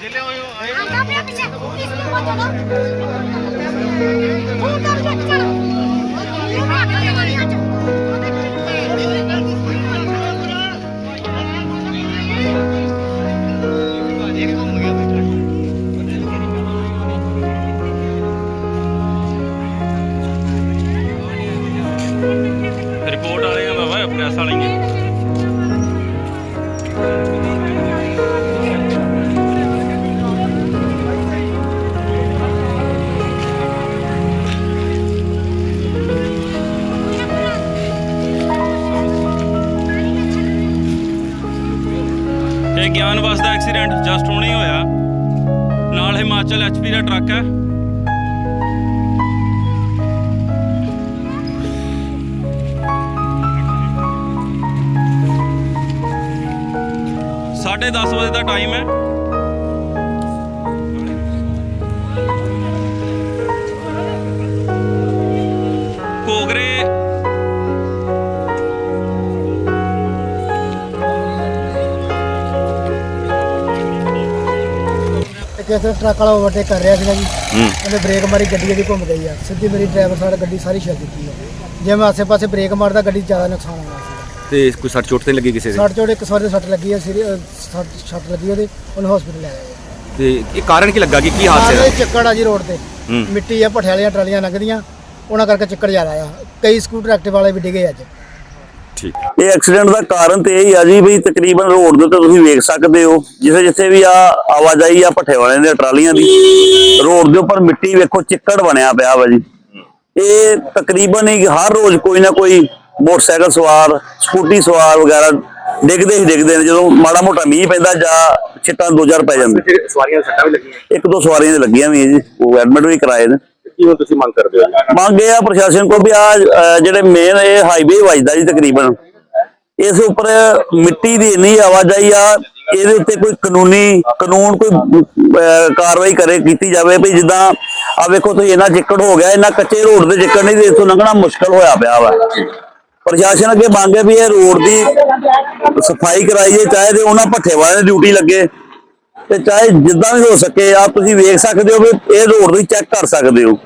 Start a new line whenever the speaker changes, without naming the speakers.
ਜ਼ਿਲ੍ਹੇ ਹੋਇਓ ਆਏ ਆਂਦਾ ਪਿਆ ਪਿੱਛੇ ਇਸ ਨੂੰ ਕੋ ਦੋ ਤੂੰ ਕਰ ਲੈ ਚੜ ਇਹ ਭਾਗ ਲੈ ਵਾਲੀ ਅੱਜ
ਰਿਪੋਰਟ ਵਾਲੇ ਆ ਬਾਬਾ ਪ੍ਰੈਸ ਵਾਲੇ। ਇਹ ਗਿਆਨਵਾਸ ਦਾ ਐਕਸੀਡੈਂਟ ਜਸਟ ਹੁਣੇ ਹੋਇਆ। ਨਾਲ ਹਿਮਾਚਲ ਐਚਪੀ ਦਾ ਟਰੱਕ ਹੈ। ਸਾਢੇ 10 ਵਜੇ ਦਾ ਟਾਈਮ ਹੈ। ਕੋਗਰੇ
ਇੱਥੇ ਟਰੱਕ ਵਾਲਾ ਓਵਰਟੇਕ ਕਰ ਰਿਹਾ ਸੀਗਾ ਜੀ। ਉਹਨੇ ਬ੍ਰੇਕ ਮਾਰੀ ਗੱਡੀ ਇਹਦੀ ਘੁੰਮ ਗਈ ਆ। ਸਿੱਧੀ ਮੇਰੀ ਡਰਾਈਵਰ ਸਾਈਡ ਗੱਡੀ ਸਾਰੀ ਛੱਡ ਦਿੱਤੀ ਆ। ਜੇ ਮੈਂ ਆਸੇ-ਪਾਸੇ ਬ੍ਰੇਕ ਮਾਰਦਾ ਗੱਡੀ ਜ਼ਿਆਦਾ ਨੁਕਸਾਨ ਹੋਣਾ ਸੀ
ਤੇ ਕੋਈ ਸੱਟ ਚੋਟ ਤੇ ਨਹੀਂ ਲੱਗੀ ਕਿਸੇ ਦੇ?
ਸੱਟ ਚੋੜ ਇੱਕ ਸਵਾਰੀ ਦੇ ਸੱਟ ਲੱਗੀ ਆ ਸੀਰੀ ਸੱਟ ਸੱਟ ਲੱਗੀ ਉਹਦੇ ਉਹਨੂੰ ਹਸਪੀਟਲ ਲੈ ਆਏ।
ਤੇ ਇਹ ਕਾਰਨ ਕੀ ਲੱਗਾ? ਕਿ ਕੀ ਹਾਦਸੇ
ਸਾਰੇ
ਦਾ
ਚੱਕੜ ਆ ਜੀ ਰੋਡ ਤੇ।
ਹੂੰ।
ਮਿੱਟੀ ਆ ਭੱਠੇ ਵਾਲੀਆਂ ਟਰਾਲੀਆਂ ਲੰਘਦੀਆਂ ਉਹਨਾਂ ਕਰਕੇ ਚੱਕੜ ਜ਼ਿਆਦਾ ਆ। ਕਈ ਸਕੂਟਰ ਐਕਟਿਵ ਵਾਲੇ ਵੀ ਡਿੱਗੇ ਅੱਜ।
ਠੀਕ
ਇਹ ਐਕਸੀਡੈਂਟ ਦਾ ਕਾਰਨ ਤੇ ਇਹ ਹੀ ਆ ਜੀ ਵੀ ਤਕਰੀਬਨ ਰੋਡ ਦੇ ਉੱਤੇ ਤੁਸੀਂ ਵੇਖ ਸਕਦੇ ਹੋ ਜਿੱਥੇ ਜਿੱਥੇ ਵੀ ਆ ਆਵਾਜਾਈ ਆ ਭੱਠੇ ਵਾਲਿਆਂ ਦੀਆਂ ਟਰਾਲੀਆਂ ਦੀ। ਰੋਡ ਦੇ ਉੱਪਰ ਮਿੱਟੀ ਵੇਖੋ ਚਿੱਕੜ ਬਣਿਆ ਪਿਆ ਵਾ ਜੀ। ਇਹ ਤਕਰੀਬਨ ਹੀ ਹਰ ਰੋਜ਼ ਕੋਈ ਨਾ ਕੋਈ ਮੋਟਰਸਾਈਕਲ ਸਵਾਰ ਸਕੂਟੀ ਸਵਾਰ ਵਗੈਰਾ ਡਿੱਗਦੇ ਹੀ ਡਿੱਗਦੇ ਨੇ ਜਦੋਂ ਮਾੜਾ ਮੋਟਾ ਮੀਂਹ ਪੈਂਦਾ ਜਾਂ ਛਿੱਟਾਂ ਦੋ ਚਾਰ ਪੈ ਜਾਂਦੇ।
ਸਵਾਰੀਆਂ ਸੱਟਾਂ ਵੀ ਲੱਗੀਆਂ।
ਇੱਕ ਦੋ ਸਵਾਰੀਆਂ ਦੇ ਲੱਗੀਆਂ ਵੀ ਜੀ ਉਹ ਐਡਮਿਟ ਵੀ ਕਰਾਏ ਨੇ।
ਕੀ ਹੁਣ ਤੁਸੀਂ ਮੰਗ ਕਰਦੇ ਹੋ?
ਮੰਗ ਇਹ ਆ ਪ੍ਰਸ਼ਾਸਨ ਕੋ ਵੀ ਆ ਜਿਹੜੇ ਮੇਨ ਇਹ ਹਾਈਵੇ ਵੱਜਦਾ ਜੀ ਤਕਰੀਬਨ, ਇਸ ਉੱਪਰ ਮਿੱਟੀ ਦੀ ਇੰਨੀ ਆਵਾਜਾਈ ਆ, ਇਹਦੇ ਉੱਤੇ ਕੋਈ ਕਾਨੂੰਨੀ, ਕਾਨੂੰਨ ਕੋਈ ਕਾਰਵਾਈ ਕਰੇ, ਕੀਤੀ ਜਾਵੇ ਵੀ ਜਿੱਦਾਂ, ਆ ਵੇਖੋ ਤੁਸੀਂ ਇੰਨਾ ਚਿੱਕੜ ਹੋ ਗਿਆ, ਇੰਨਾ ਕੱਚੇ ਰੋਡ ਤੇ ਚਿੱਕੜ ਨਹੀਂ ਤੇ ਇੱਥੋਂ ਲੰਘਣਾ ਮੁਸ਼ਕਲ ਹੋਇਆ ਪਿਆ ਵਾ। ਪ੍ਰਸ਼ਾਸਨ ਅੱਗੇ ਮੰਗ ਹੈ ਵੀ ਇਹ ਰੋਡ ਦੀ ਸਫ਼ਾਈ ਕਰਾਈਏ, ਚਾਹੇ ਤੇ ਉਹਨਾਂ ਭੱਠੇ ਵਾਲਿਆਂ ਦੀ ਡਿਊਟੀ ਲੱਗੇ, ਤੇ ਚਾਹੇ ਜਿੱਦਾਂ ਵੀ ਹੋ ਸਕੇ ਆ ਤੁਸੀਂ ਵੇਖ ਸਕਦੇ ਹੋ ਵੀ ਇਹ ਰੋਡ ਤੁਸੀਂ ਚੈੱਕ ਕਰ ਸਕਦੇ ਹੋ।